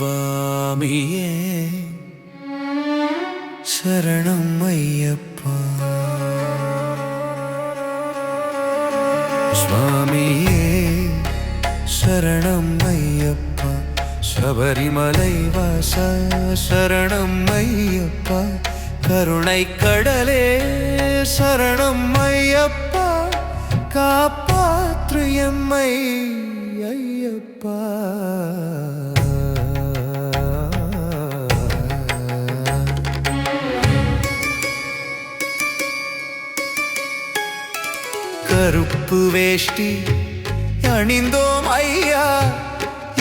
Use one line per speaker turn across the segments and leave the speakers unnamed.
சுவாமியே சரணம் ஐயப்பா. சுவாமியே சரணம் ஐயப்பா. சபரிமலை வாச சரணம் ஐயப்பா. கருணை கடலே சரணம் ஐயப்பா. காப்பாற்று எம்மை ஐயப்பா. கருப்பு வேஷ்டி அணிந்தோம் ஐயா.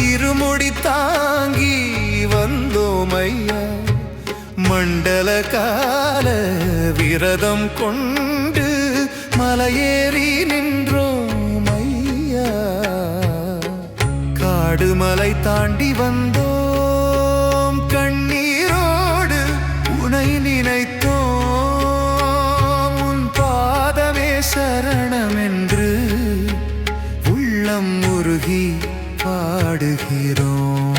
இருமுடி தாங்கி வந்தோம் ஐயா. மண்டல கால விரதம் கொண்டு மலையேறி நின்றோம் ஐயா. காடுமலை தாண்டி வந்தோம் உள்ளம் உருகி பாடுகிறோம்.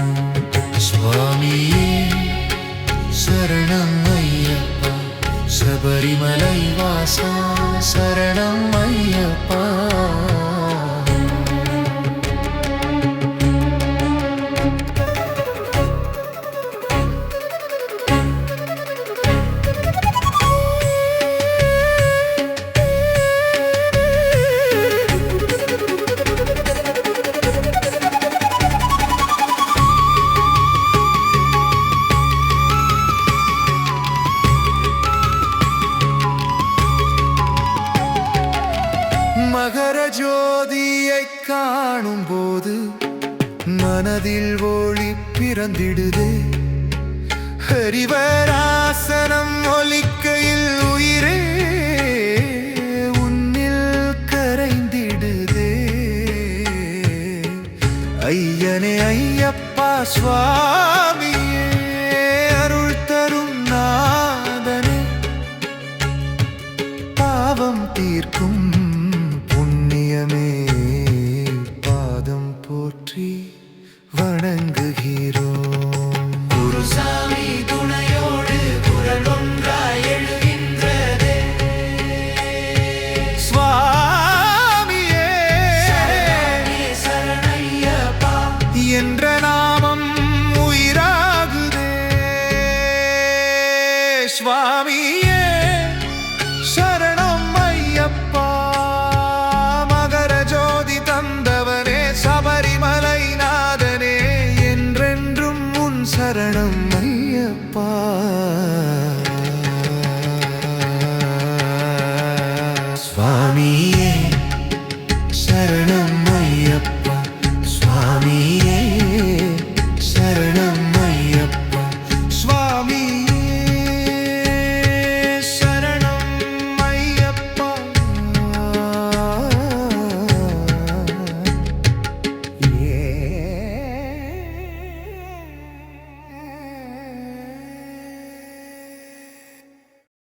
சுவாமியே சரணம் ஐயப்பா. சபரிமலை வாசா சரணம் ஐயப்பா. ஜோதியை காணும் போது மனதில் ஒளி பிறந்திடுதே. ஹரிவராசனம் ஒலிக்கையில் உயிரே உன்னில் கரைந்திடுதே. ஐயனே ஐயப்பா சுவாமி என்ற நாமம் உயிராகுதே. சுவாமியே.